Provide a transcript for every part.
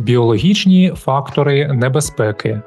Біологічні фактори небезпеки.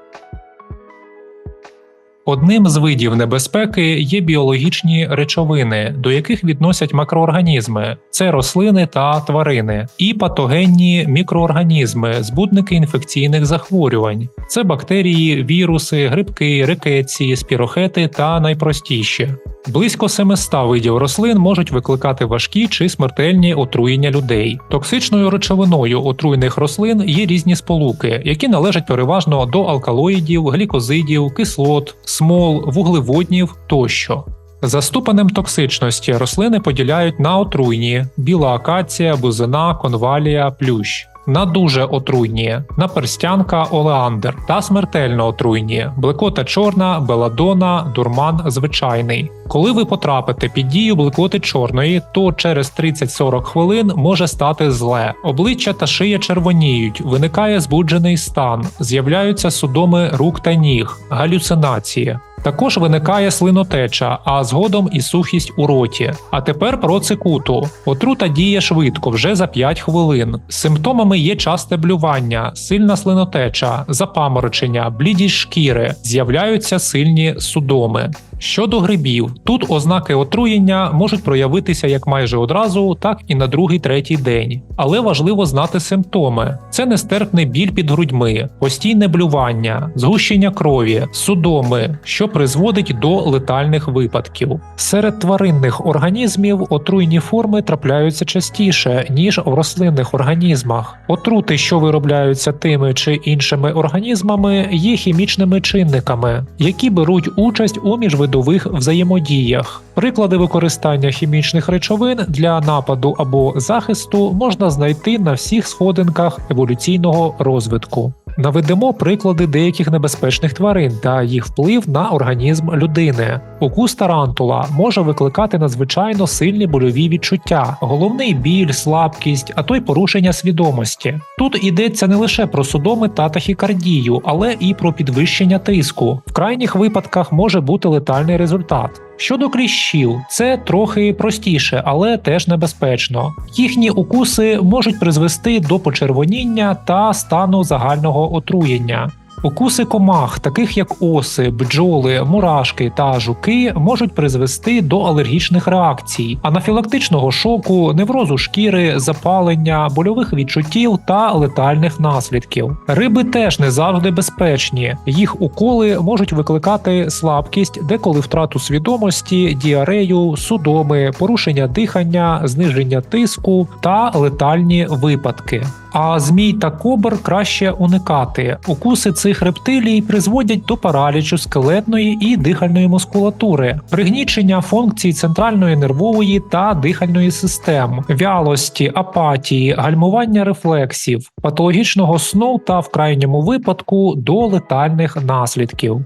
Одним з видів небезпеки є біологічні речовини, до яких відносять макроорганізми це рослини та тварини, і патогенні мікроорганізми, збудники інфекційних захворювань. Це бактерії, віруси, грибки, рикетці, спірохети та найпростіші. Близько 700 видів рослин можуть викликати важкі чи смертельні отруєння людей. Токсичною речовиною отруєних рослин є різні сполуки, які належать переважно до алкалоїдів, глікозидів, кислот, смол, вуглеводнів тощо. За ступенем токсичності рослини поділяють на отруйні: біла акація, бузина, конвалія, плющ. На дуже отруйні наперстянка, олеандр та смертельно отруйні блекота чорна, беладона, дурман звичайний. Коли ви потрапите під дію блекоти чорної, то через 30-40 хвилин може стати зле. Обличчя та шия червоніють, виникає збуджений стан, з'являються судоми рук та ніг, галюцинації. Також виникає слинотеча, а згодом і сухість у роті. А тепер про цикуту. Отрута діє швидко, вже за 5 хвилин. Симптомами є часте блювання, сильна слинотеча, запаморочення, блідість шкіри, з'являються сильні судоми. Щодо грибів, тут ознаки отруєння можуть проявитися як майже одразу, так і на другий третій день. Але важливо знати симптоми: це нестерпний біль під грудьми, постійне блювання, згущення крові, судоми, що призводить до летальних випадків. Серед тваринних організмів отруйні форми трапляються частіше, ніж в рослинних організмах. Отрути, що виробляються тими чи іншими організмами, є хімічними чинниками, які беруть участь у міжвидових взаємодіях. Приклади використання хімічних речовин для нападу або захисту можна знайти на всіх сходинках еволюційного розвитку. Наведемо приклади деяких небезпечних тварин та їх вплив на організм людини. Укус тарантула може викликати надзвичайно сильні больові відчуття, головний біль, слабкість, а то й порушення свідомості. Тут йдеться не лише про судоми та тахікардію, але і про підвищення тиску. В крайніх випадках може бути летальний результат. Щодо кліщів, це трохи простіше, але теж небезпечно. Їхні укуси можуть призвести до почервоніння та стану загального отруєння. Укуси комах, таких як оси, бджоли, мурашки та жуки, можуть призвести до алергічних реакцій, анафілактичного шоку, неврозу шкіри, запалення, больових відчуттів та летальних наслідків. Риби теж не завжди безпечні. Їх уколи можуть викликати слабкість, деколи втрату свідомості, діарею, судоми, порушення дихання, зниження тиску та летальні випадки. А змій та кобр краще уникати. Укуси цих рептилій призводять до паралічу скелетної і дихальної мускулатури, пригнічення функцій центральної нервової та дихальної систем, вялості, апатії, гальмування рефлексів, патологічного сну та в крайньому випадку до летальних наслідків.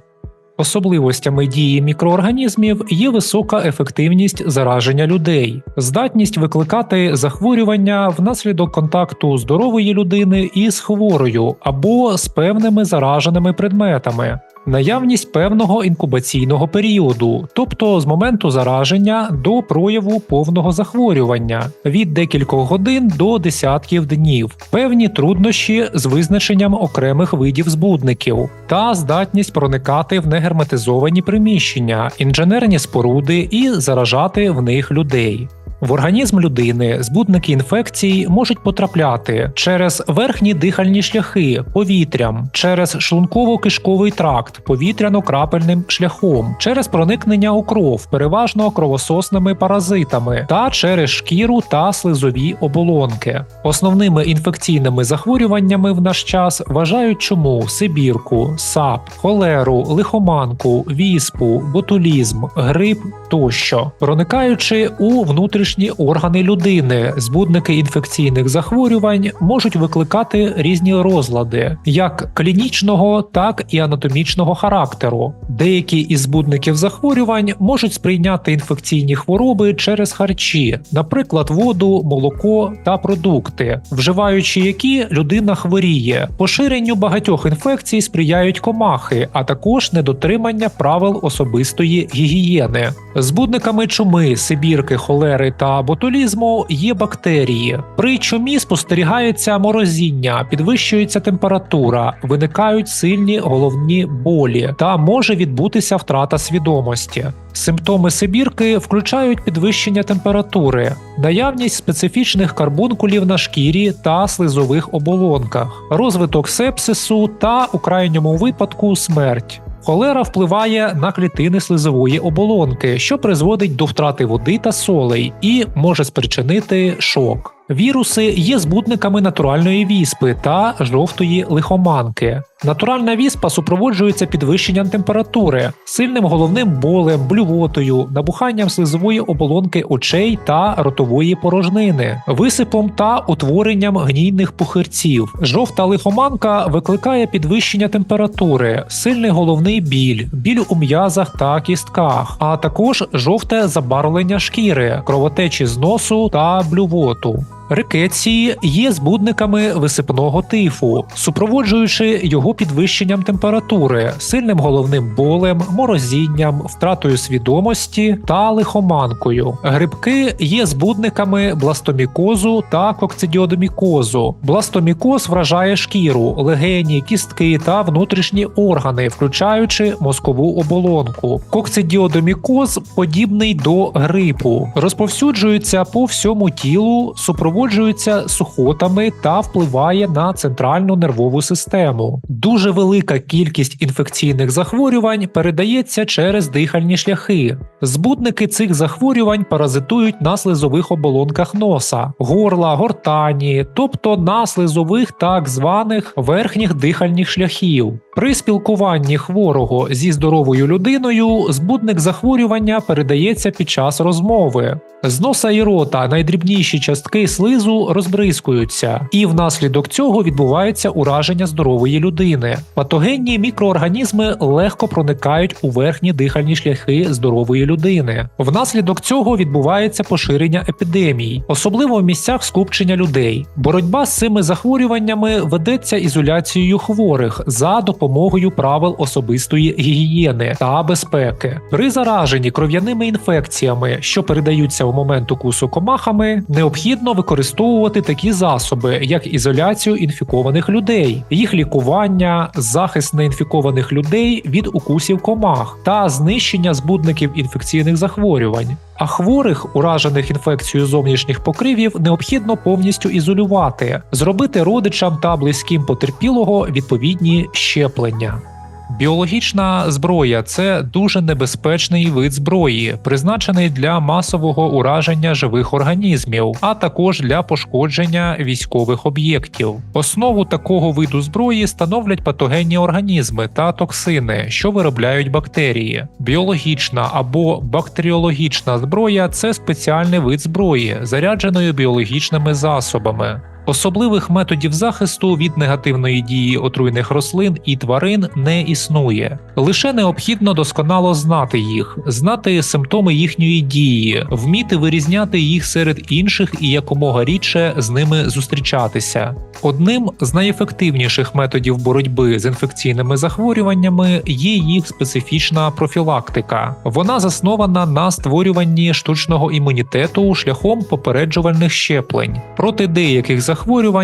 Особливостями дії мікроорганізмів є висока ефективність зараження людей, здатність викликати захворювання внаслідок контакту здорової людини із хворою або з певними зараженими предметами. Наявність певного інкубаційного періоду, тобто з моменту зараження до прояву повного захворювання від декількох годин до десятків днів, певні труднощі з визначенням окремих видів збудників та здатність проникати в негерметизовані приміщення, інженерні споруди і заражати в них людей. В організм людини збудники інфекцій можуть потрапляти через верхні дихальні шляхи повітрям, через шлунково-кишковий тракт повітряно-крапельним шляхом, через проникнення у кров, переважно кровососними паразитами, та через шкіру та слизові оболонки. Основними інфекційними захворюваннями в наш час вважають чуму, сибірку, сап, холеру, лихоманку, віспу, ботулізм, грип тощо, проникаючи у внутрішні органи людини, збудники інфекційних захворювань можуть викликати різні розлади, як клінічного, так і анатомічного характеру. Деякі із збудників захворювань можуть сприйняти інфекційні хвороби через харчі, наприклад, воду, молоко та продукти, вживаючи які людина хворіє. Поширенню багатьох інфекцій сприяють комахи, а також недотримання правил особистої гігієни. Збудниками чуми, сибірки, холери та ботулізму є бактерії. При чумі спостерігається морозіння, підвищується температура, виникають сильні головні болі та може відбутися втрата свідомості. Симптоми сибірки включають підвищення температури, наявність специфічних карбункулів на шкірі та слизових оболонках, розвиток сепсису та у крайньому випадку смерть. Холера впливає на клітини слизової оболонки, що призводить до втрати води та солей і може спричинити шок. Віруси є збутниками натуральної віспи та жовтої лихоманки. Натуральна віспа супроводжується підвищенням температури, сильним головним болем, блювотою, набуханням слизової оболонки очей та ротової порожнини, висипом та утворенням гнійних пухирців. Жовта лихоманка викликає підвищення температури, сильний головний біль, біль у м'язах та кістках, а також жовте забарвлення шкіри, кровотечі з носу та блювоту. Рикеції є збудниками висипного тифу, супроводжуючи його підвищенням температури, сильним головним болем, морозінням, втратою свідомості та лихоманкою. Грибки є збудниками бластомікозу та кокцидіодомікозу. Бластомікоз вражає шкіру, легені, кістки та внутрішні органи, включаючи мозкову оболонку. Кокцидіодомікоз подібний до грипу, розповсюджується по всьому тілу, супроводжується сухотами та впливає на центральну нервову систему. Дуже велика кількість інфекційних захворювань передається через дихальні шляхи. Збудники цих захворювань паразитують на слизових оболонках носа, горла, гортані, тобто на слизових так званих верхніх дихальних шляхів. При спілкуванні хворого зі здоровою людиною збудник захворювання передається під час розмови. З носа і рота найдрібніші частки слизу розбризкуються, і внаслідок цього відбувається ураження здорової людини. Патогенні мікроорганізми легко проникають у верхні дихальні шляхи здорової людини. Внаслідок цього відбувається поширення епідемій, особливо в місцях скупчення людей. Боротьба з цими захворюваннями ведеться ізоляцією хворих за допомогою правил особистої гігієни та безпеки. При зараженні кров'яними інфекціями, що передаються у момент укусу комахами, необхідно використовувати такі засоби, як ізоляцію інфікованих людей, їх лікування, захист неінфікованих людей від укусів комах та знищення збудників інфекційних захворювань. А хворих, уражених інфекцією зовнішніх покривів, необхідно повністю ізолювати, зробити родичам та близьким потерпілого відповідні щеплення. Біологічна зброя це дуже небезпечний вид зброї, призначений для масового ураження живих організмів, а також для пошкодження військових об'єктів. Основу такого виду зброї становлять патогенні організми та токсини, що виробляють бактерії. Біологічна або бактеріологічна зброя це спеціальний вид зброї, зарядженої біологічними засобами. Особливих методів захисту від негативної дії отруйних рослин і тварин не існує. Лише необхідно досконало знати їх, знати симптоми їхньої дії, вміти вирізняти їх серед інших і якомога рідше з ними зустрічатися. Одним з найефективніших методів боротьби з інфекційними захворюваннями є їх специфічна профілактика. Вона заснована на створюванні штучного імунітету шляхом попереджувальних щеплень. Проти деяких захворювань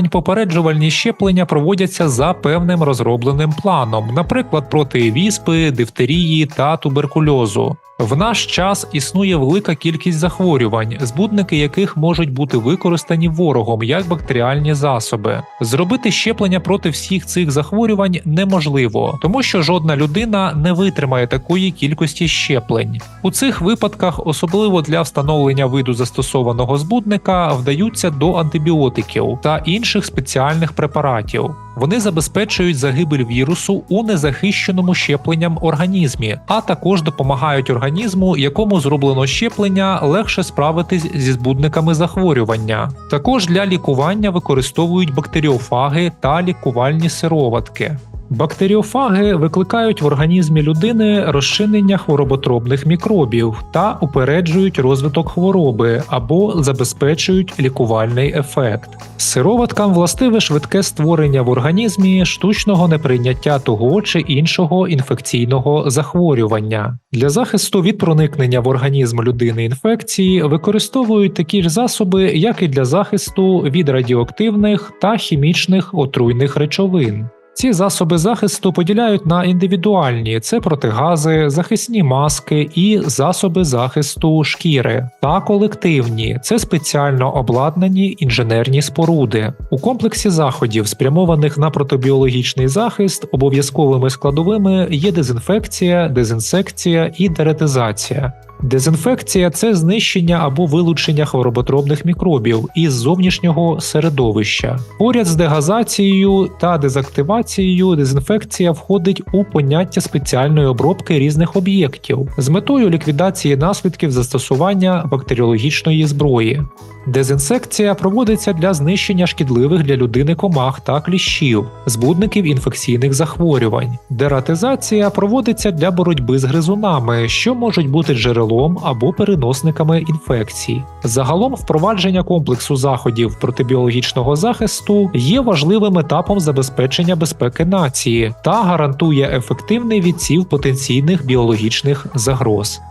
попереджувальні щеплення проводяться за певним розробленим планом, наприклад, проти віспи, дифтерії та туберкульозу. В наш час існує велика кількість захворювань, збудники яких можуть бути використані ворогом як бактеріальні засоби. Зробити щеплення проти всіх цих захворювань неможливо, тому що жодна людина не витримає такої кількості щеплень. У цих випадках, особливо для встановлення виду застосованого збудника, вдаються до антибіотиків та інших спеціальних препаратів. Вони забезпечують загибель вірусу у незахищеному щепленням організмі, а також допомагають організму, якому зроблено щеплення, легше справитись зі збудниками захворювання. Також для лікування використовують бактеріофаги та лікувальні сироватки. Бактеріофаги викликають в організмі людини розчинення хвороботробних мікробів та упереджують розвиток хвороби або забезпечують лікувальний ефект. Сироваткам властиве швидке створення в організмі штучного неприйняття того чи іншого інфекційного захворювання. Для захисту від проникнення в організм людини інфекції використовують такі ж засоби, як і для захисту від радіоактивних та хімічних отруйних речовин. Ці засоби захисту поділяють на індивідуальні це протигази, захисні маски і засоби захисту шкіри, та колективні це спеціально обладнані інженерні споруди. У комплексі заходів, спрямованих на протобіологічний захист, обов'язковими складовими є дезінфекція, дезінсекція і деретизація. Дезінфекція це знищення або вилучення хвороботробних мікробів із зовнішнього середовища. Поряд з дегазацією та дезактивацією дезінфекція входить у поняття спеціальної обробки різних об'єктів з метою ліквідації наслідків застосування бактеріологічної зброї. Дезінсекція проводиться для знищення шкідливих для людини комах та кліщів, збудників інфекційних захворювань. Дератизація проводиться для боротьби з гризунами, що можуть бути джерелом або переносниками інфекцій. Загалом впровадження комплексу заходів протибіологічного захисту є важливим етапом забезпечення безпеки нації та гарантує ефективний відсів потенційних біологічних загроз.